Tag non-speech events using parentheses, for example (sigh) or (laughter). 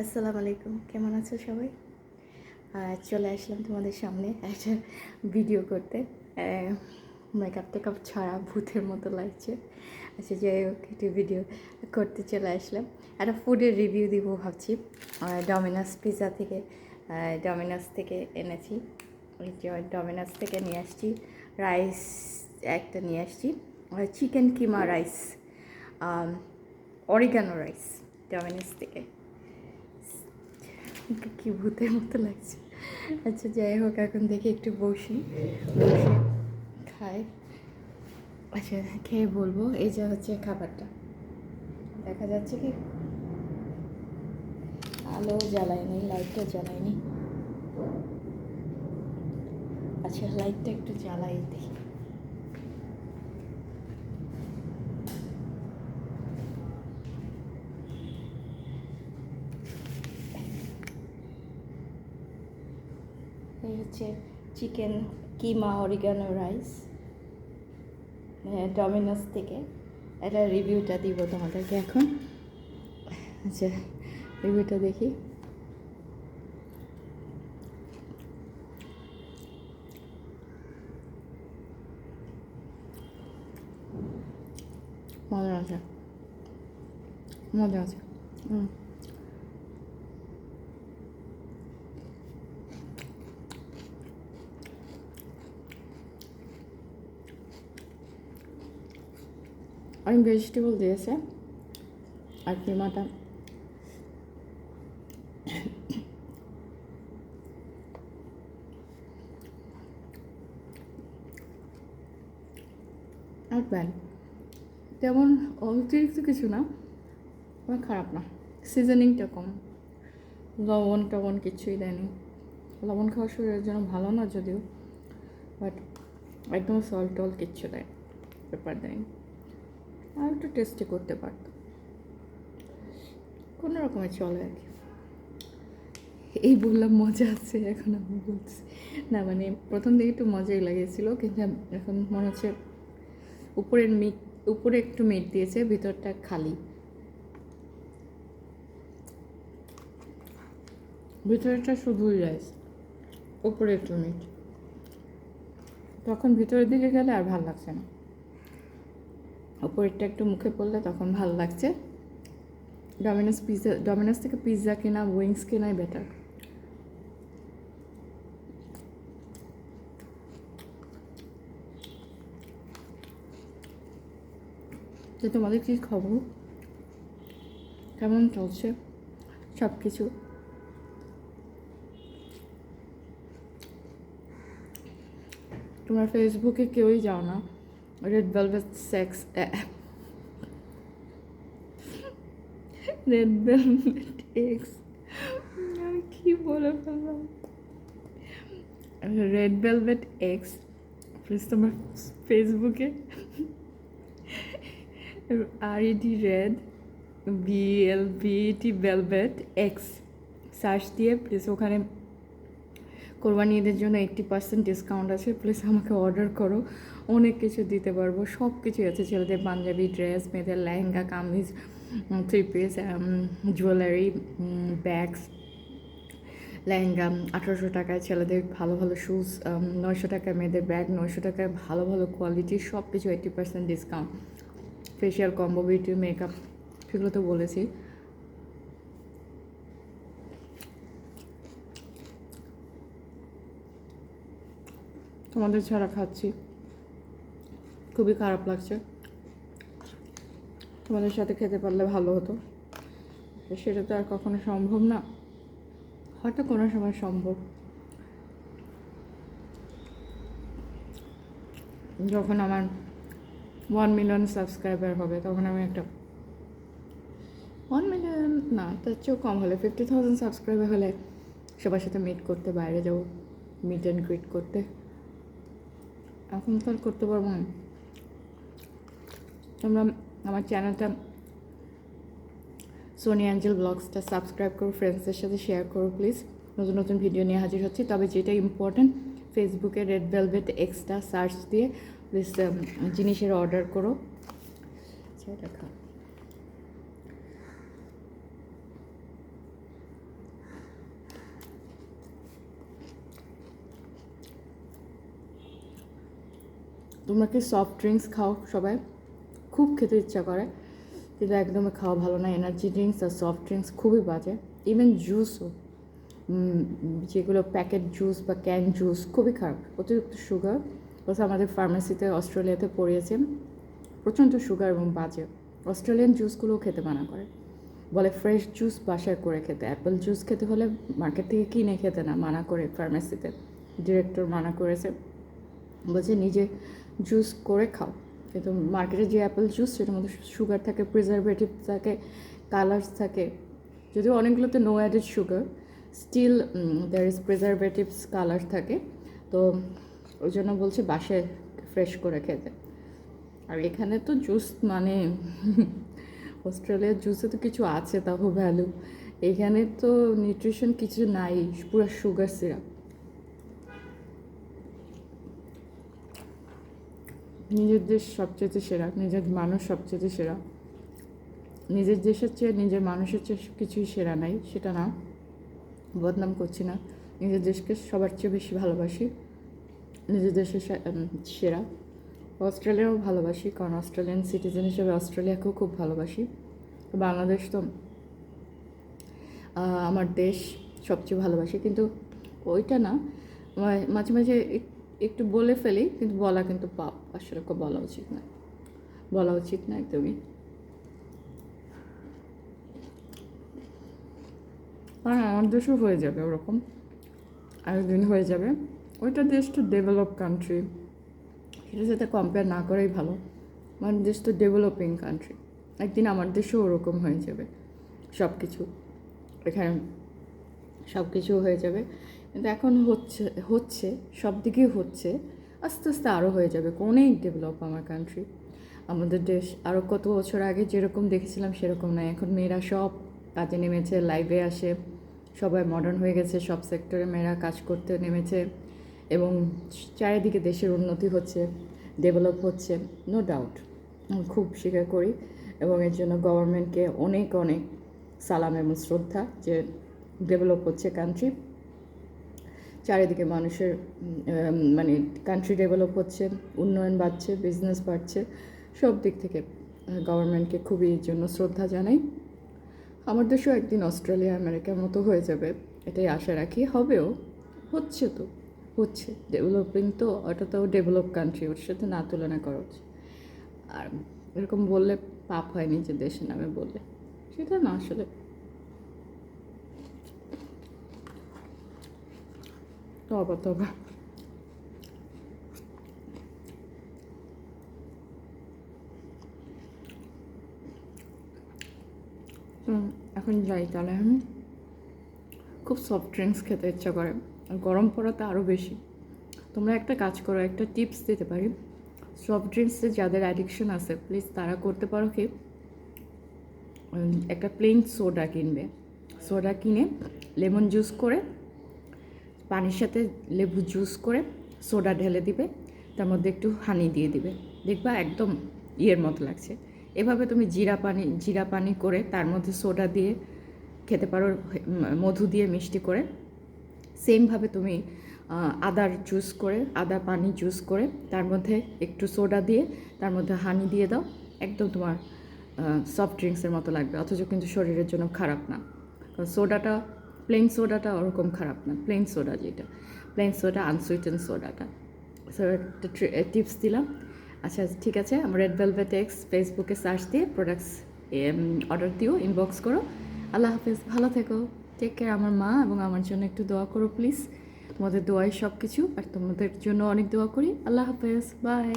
আসসালামু আলাইকুম, কেমন আছো সবাই? চলে আসলাম তোমাদের সামনে একটা ভিডিও করতে। মেকআপ টেকআপ ছাড়া ভূতের মতো লাগছে। আচ্ছা যাই হোক, একটি ভিডিও করতে চলে আসলাম। একটা ফুডের রিভিউ দিব ভাবছি। ডমিনাস পিৎজা থেকে ডমিনাস থেকে এনেছি। ডমিনাস থেকে নিয়ে আসছি। রাইস একটা নিয়ে আসছি। Chicken keema rice oregano rice Domino's থেকে। কি ভূতের মতো লাগছে। আচ্ছা যাই হোক, এখন দেখি একটু বসি। বসে খাই। আচ্ছা খেয়ে বলব। এই যে হচ্ছে খাবারটা। দেখা যাচ্ছে কি? আলো জ্বালায়নি লাইটটা জ্বালায়নি। আচ্ছা লাইটটা একটু জ্বালাই দিই এই হচ্ছে chicken, keema oregano rice Domino's থেকে। এটা রিভিউটা দিব তোমাদেরকে এখন। আচ্ছা রিভিউটা দেখি। মজা আছে। মজা আছে। হুম অনেক ভেজিটেবল দিয়েছে, আর কিমাটা। নট ব্যাড তেমন অতিরিক্ত কিছু না, আমার খারাপ না। সিজনিংটা কম। লবণ টবণ কিছুই দেয়নি। লবণ খাওয়া শরীরের জন্য ভালো না যদিও বাট একদম সল্ট টল কিচ্ছু দেয় ব্যাপার দেয়নি। আর একটু টেস্টি করতে পারতো। কোনো রকমে চলে আর কি। এই বললাম মজা আছে, এখন আমি বলছি। না মানে প্রথম দিকে একটু মজাই লাগিয়েছিল, কিন্তু এখন মনে হচ্ছে উপরের মিট উপরে একটু মিট দিয়েছে, ভিতরটা খালি। ভিতরেটা শুধুই রাইস উপরে একটু মিট তখন ভিতরের দিকে গেলে আর ভালো লাগছে না। উপরেরটা একটু মুখে পড়লে তখন ভালো লাগছে। ডমিনোস পিৎজা ডমিনোস থেকে পিৎজা কেনা উইংস কেনাই বেটার তো তোমাদের কী খবর? কেমন চলছে? সব কিছু তোমরা ফেসবুকে কেউই যাও না। রেড ভেলভেট সেক্স রেড ভেলভেট এক্স আমি কি বলে ফেললাম? রেড ভেলভেট এক্স প্লিজ তোমার ফেসবুকে আর ID red B L B T velvet X search দিয়ে প্লিজ ওখানে কোরবানি ঈদের জন্য এইট্টি পার্সেন্ট ডিসকাউন্ট আছে প্লিজ আমাকে অর্ডার করো। অনেক কিছু দিতে পারব, সব কিছুই আছে, ছেলেদের পাঞ্জাবি ড্রেস মেয়েদের lehenga, kameez three piece jewellery bags lehenga, আঠারোশো টাকায় ছেলেদের ভালো ভালো শ্যুজ নয়শো টাকায় মেয়েদের ব্যাগ নয়শো টাকায় ভালো ভালো কোয়ালিটির সব কিছু eighty percent discount facial combo beauty makeup সেগুলো তো বলেছি। তোমাদের ছাড়া খাচ্ছি। খুবই খারাপ লাগছে। তোমাদের সাথে খেতে পারলে ভালো হতো। সেটা তো আর কখনো সম্ভব না। হয়তো কোনো সময় সম্ভব। যখন আমার ওয়ান মিলিয়ন সাবস্ক্রাইবার হবে, তখন আমি একটা ওয়ান মিলিয়ন না, তার চেয়েও কম হলে ফিফটি থাউজেন্ড সাবস্ক্রাইবার হলে সবার সাথে মিট করতে, বাইরে যাব মিট অ্যান্ড গ্রিট করতে। এখন তো আর করতে পারব না। তোমরা আমার চ্যানেলটা সোনি অ্যাঞ্জেল ব্লগসটা সাবস্ক্রাইব করো ফ্রেন্ডসদের সাথে শেয়ার করো প্লিজ নতুন নতুন ভিডিও নিয়ে হাজির হচ্ছি। তবে যেটা ইম্পর্ট্যান্ট ফেসবুকে রেড ভেলভেট এক্সট্রা সার্চ দিয়ে প্লিজ জিনিসের অর্ডার করো। আচ্ছা তোমরা কি সফট ড্রিঙ্কস খাও সবাই। খুব খেতে ইচ্ছা করে, কিন্তু একদমই খাওয়া ভালো না। এনার্জি ড্রিঙ্কস আর সফট ড্রিঙ্কস খুবই বাজে। ইভেন জুসও যেগুলো প্যাকেট জুস বা ক্যান জুস খুবই খারাপ। অতিরিক্ত সুগার বলছে আমাদের ফার্মেসিতে অস্ট্রেলিয়াতে পড়িয়েছেন প্রচণ্ড সুগার এবং বাজে। অস্ট্রেলিয়ান জুসগুলোও খেতে মানা করে। বলে ফ্রেশ জুস বাসায় করে খেতে। অ্যাপেল জুস খেতে হলে মার্কেট থেকে কিনে খেতে না, মানা করে ফার্মেসিতে ডিরেক্টর মানা করেছে। বলছে নিজে জুস করে খাও। কিন্তু মার্কেটে যে অ্যাপেল জুস সেটার মধ্যে সুগার থাকে প্রিজারভেটিভ থাকে কালার্স থাকে। যদিও অনেকগুলোতে no added sugar still there is preservatives colour থাকে। তো ওই জন্য বলছে বাসায় ফ্রেশ করে খেতে আর এখানে তো জুস মানে (laughs) অস্ট্রেলিয়ার জুসে তো কিছু আছে তাও ভ্যালু এখানে তো নিউট্রিশন কিছু নাই, পুরো সুগার সিরাপ নিজের দেশ সবচেয়ে সেরা, নিজের মানুষ সবচেয়ে সেরা। নিজের দেশের চেয়ে নিজের মানুষের চেয়ে কিছুই সেরা নাই, সেটা না। বদনাম করছি না। নিজের দেশকে সবার চেয়ে বেশি ভালোবাসি। নিজের দেশের সেরা। অস্ট্রেলিয়াও ভালোবাসি, কারণ অস্ট্রেলিয়ান সিটিজেন হিসেবে অস্ট্রেলিয়াকেও খুব ভালোবাসি। বাংলাদেশ তো আমার দেশ সবচেয়ে ভালোবাসি। কিন্তু ওইটা না, মাঝে মাঝে একটু বলে ফেলি, কিন্তু বলা কিন্তু পাপ, আসলে বলা উচিত না বলা উচিত না একদমই আর আমার দেশও হয়ে যাবে ওরকম। আরেকদিন হয়ে যাবে। ওইটা দেশ তো ডেভেলপ কান্ট্রি সেটার সাথে কম্পেয়ার না করাই ভালো। আমার দেশ তো ডেভেলপিং কান্ট্রি একদিন আমার দেশেও ওরকম হয়ে যাবে। সব কিছু এখানে সব কিছু হয়ে যাবে। কিন্তু এখন হচ্ছে হচ্ছে, সব দিকেই হচ্ছে, আস্তে আস্তে আরও হয়ে যাবে অনেক ডেভেলপ আমার কান্ট্রি আমাদের দেশ। আরও কত বছর আগে যেরকম দেখেছিলাম সেরকম নয়, এখন মেয়েরা সব কাজে নেমেছে লাইভে আসে, সবাই মডার্ন হয়ে গেছে, সব সেক্টরে মেয়েরা কাজ করতে নেমেছে, এবং চারিদিকে দেশের উন্নতি হচ্ছে ডেভেলপ হচ্ছে নো ডাউট খুব স্বীকার করি, এবং এর জন্য গভর্নমেন্টকে অনেক অনেক সালাম এবং শ্রদ্ধা যে ডেভেলপ হচ্ছে কান্ট্রি চারিদিকে মানুষের মানে কান্ট্রি ডেভেলপ হচ্ছে, উন্নয়ন বাড়ছে বিজনেস বাড়ছে, সব দিক থেকে গভর্নমেন্টকে খুবই এর জন্য শ্রদ্ধা জানাই। আমার দেশও একদিন অস্ট্রেলিয়া আমেরিকার মতো হয়ে যাবে, এটাই আশা রাখি। হবেও, হচ্ছে তো, হচ্ছে। ডেভেলপিং তো, ওটা তো ডেভেলপ কান্ট্রি ওর সাথে না তুলনা করা উচিত। আর এরকম বললে পাপ হয় নিজের দেশের নামে বললে। সেটা না, আসলে তবা তবা হুম, এখন যাই তাহলে আমি খুব সফট ড্রিঙ্কস খেতে ইচ্ছা করে আর গরম পড়াতে আরও বেশি। তোমরা একটা কাজ করো একটা টিপস দিতে পারি। সফট ড্রিঙ্কসে যাদের অ্যাডিকশন আছে প্লিজ তারা করতে পারো কি? একটা প্লেন সোডা কিনবে। সোডা কিনে লেমন জুস করে পানির সাথে লেবু জুস করে সোডা ঢেলে দিবে, তার মধ্যে একটু হানি দিয়ে দিবে। দেখবা একদম ইয়ের মতো লাগছে। এভাবে তুমি জিরা পানি জিরা পানি করে তার মধ্যে সোডা দিয়ে খেতে পারো, মধু দিয়ে মিষ্টি করে। সেমভাবে তুমি আদার জুস করে, আদা পানি জুস করে তার মধ্যে একটু সোডা দিয়ে তার মধ্যে হানি দিয়ে দাও। একদম তোমার সফট ড্রিঙ্কসের মতো লাগবে, অথচ কিন্তু শরীরের জন্য খারাপ না। কারণ সোডাটা প্লেন সোডাটা ওরকম খারাপ না। প্লেন সোডা যেটা। প্লেন সোডা আনসুইটেন সোডাটা সো একটা টিপস দিলাম। আচ্ছা ঠিক আছে, আমার রেড ভেলভেট এক্স ফেসবুকে সার্চ দিয়ে প্রোডাক্টস অর্ডার দিও ইনবক্স করো। আল্লাহ হাফেজ, ভালো থেকো। টেক কেয়ার আমার মা এবং আমার জন্য একটু দোয়া করো প্লিজ তোমাদের দোয়াই সব কিছু আর তোমাদের জন্য অনেক দোয়া করি। আল্লাহ হাফেজ বাই